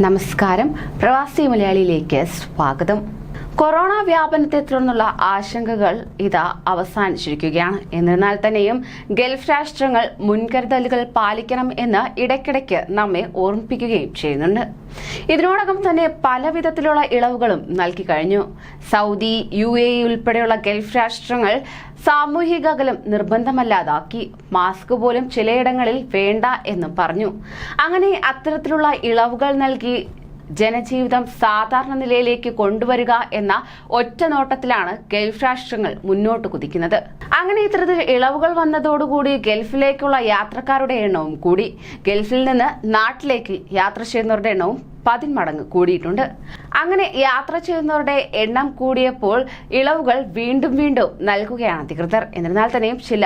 നമസ്കാരം. പ്രവാസി മലയാളിയിലേക്ക് സ്വാഗതം. കൊറോണ വ്യാപനത്തെ തുടർന്നുള്ള ആശങ്കകൾ ഇതാ അവസാനിച്ചിരിക്കുകയാണ്. എന്നിരുന്നാൽ തന്നെയും ഗൾഫ് രാഷ്ട്രങ്ങൾ മുൻകരുതലുകൾ പാലിക്കണം എന്ന് ഇടയ്ക്കിടയ്ക്ക് നമ്മെ ഓർമ്മിപ്പിക്കുകയും ചെയ്യുന്നുണ്ട്. ഇതിനോടകം തന്നെ പല വിധത്തിലുള്ള ഇളവുകളും നൽകി കഴിഞ്ഞു. സൗദി യു എ ഉൾപ്പെടെയുള്ള ഗൾഫ് രാഷ്ട്രങ്ങൾ സാമൂഹിക അകലം നിർബന്ധമല്ലാതാക്കി. മാസ്ക് പോലും ചിലയിടങ്ങളിൽ വേണ്ട എന്നും പറഞ്ഞു. അങ്ങനെ അത്തരത്തിലുള്ള ഇളവുകൾ നൽകി ജനജീവിതം സാധാരണ നിലയിലേക്ക് കൊണ്ടുവരിക എന്ന ഒറ്റ നോട്ടത്തിലാണ് ഗൾഫ് രാഷ്ട്രങ്ങൾ മുന്നോട്ട് കുതിക്കുന്നത്. അങ്ങനെ ഇത്തരത്തിൽ ഇളവുകൾ വന്നതോടുകൂടി ഗൾഫിലേക്കുള്ള യാത്രക്കാരുടെ എണ്ണവും കൂടി. ഗൾഫിൽ നിന്ന് നാട്ടിലേക്ക് യാത്ര ചെയ്യുന്നവരുടെ എണ്ണവും പതിന്മടങ്ങ് കൂടിയിട്ടുണ്ട്. അങ്ങനെ യാത്ര ചെയ്യുന്നവരുടെ എണ്ണം കൂടിയപ്പോൾ ഇളവുകൾ വീണ്ടും വീണ്ടും നൽകുകയാണ് അധികൃതർ. എന്നിരുന്നാൽ തന്നെയും ചില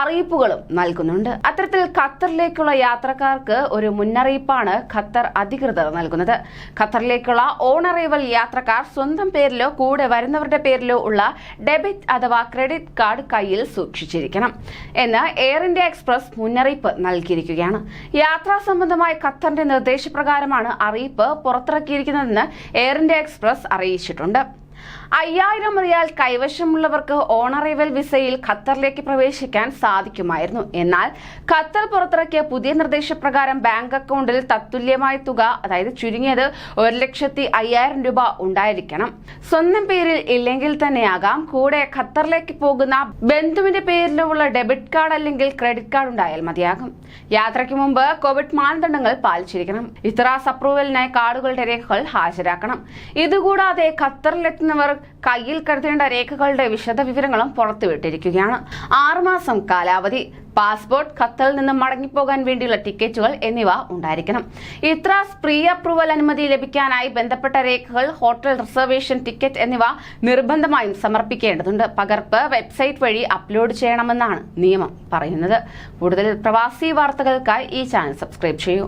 അറിയിപ്പുകളും നൽകുന്നുണ്ട്. അത്തരത്തിൽ ഖത്തറിലേക്കുള്ള യാത്രക്കാർക്ക് ഒരു മുന്നറിയിപ്പാണ് ഖത്തർ അധികൃതർ നൽകുന്നത്. ഖത്തറിലേക്കുള്ള ഓൺ അറൈവൽ യാത്രക്കാർ സ്വന്തം പേരിലോ കൂടെ വരുന്നവരുടെ പേരിലോ ഉള്ള ഡെബിറ്റ് അഥവാ ക്രെഡിറ്റ് കാർഡ് കയ്യിൽ സൂക്ഷിച്ചിരിക്കണം എന്ന് എയർ ഇന്ത്യ എക്സ്പ്രസ് മുന്നറിയിപ്പ് നൽകിയിരിക്കുകയാണ്. യാത്രാ സംബന്ധമായ ഖത്തറിന്റെ നിർദ്ദേശപ്രകാരമാണ് അറിയിപ്പ് പുറത്തിറക്കിയിരിക്കുന്നതെന്ന് എയർ ഇന്ത്യ എക്സ്പ്രസ് അറിയിച്ചിട്ടുണ്ട്. അയ്യായിരം റിയാൽ കൈവശമുള്ളവർക്ക് ഓണറൈവൽ വിസയിൽ ഖത്തറിലേക്ക് പ്രവേശിക്കാൻ സാധിക്കുമായിരുന്നു. എന്നാൽ ഖത്തർ പുറത്തിറക്കിയ പുതിയ നിർദ്ദേശപ്രകാരം ബാങ്ക് അക്കൗണ്ടിൽ തത്തുല്യമായ തുക അതായത് ചുരുങ്ങിയത് ഒരു ലക്ഷത്തി അയ്യായിരം രൂപ ഉണ്ടായിരിക്കണം. സ്വന്തം പേരിൽ ഇല്ലെങ്കിൽ തന്നെയാകാം. കൂടെ ഖത്തറിലേക്ക് പോകുന്ന ബന്ധുവിന്റെ പേരിലുള്ള ഡെബിറ്റ് കാർഡ് അല്ലെങ്കിൽ ക്രെഡിറ്റ് കാർഡ് ഉണ്ടായാൽ മതിയാകും. യാത്രയ്ക്ക് മുമ്പ് കോവിഡ് മാനദണ്ഡങ്ങൾ പാലിച്ചിരിക്കണം. ഇത്രാസ് അപ്രൂവലിനായി കാർഡുകളുടെ രേഖകൾ ഹാജരാക്കണം. ഇതുകൂടാതെ ഖത്തറിലെത്തുന്നവർ കയ്യിൽ കരുതേണ്ട രേഖകളുടെ വിശദ വിവരങ്ങളും പുറത്തുവിട്ടിരിക്കുകയാണ്. ആറുമാസം കാലാവധി പാസ്പോർട്ട് ഖത്തറിൽ നിന്ന് മടങ്ങിപ്പോകാൻ വേണ്ടിയുള്ള ടിക്കറ്റുകൾ എന്നിവ ഉണ്ടായിരിക്കണം. ഇത്രാസ് പ്രീ അപ്രൂവൽ അനുമതി ലഭിക്കാനായി ബന്ധപ്പെട്ട രേഖകൾ ഹോട്ടൽ റിസർവേഷൻ ടിക്കറ്റ് എന്നിവ നിർബന്ധമായും സമർപ്പിക്കേണ്ടതുണ്ട്. പകർപ്പ് വെബ്സൈറ്റ് വഴി അപ്ലോഡ് ചെയ്യണമെന്നാണ് നിയമം പറയുന്നത്. കൂടുതൽ പ്രവാസി വാർത്തകൾക്കായി ഈ ചാനൽ സബ്സ്ക്രൈബ് ചെയ്യൂ.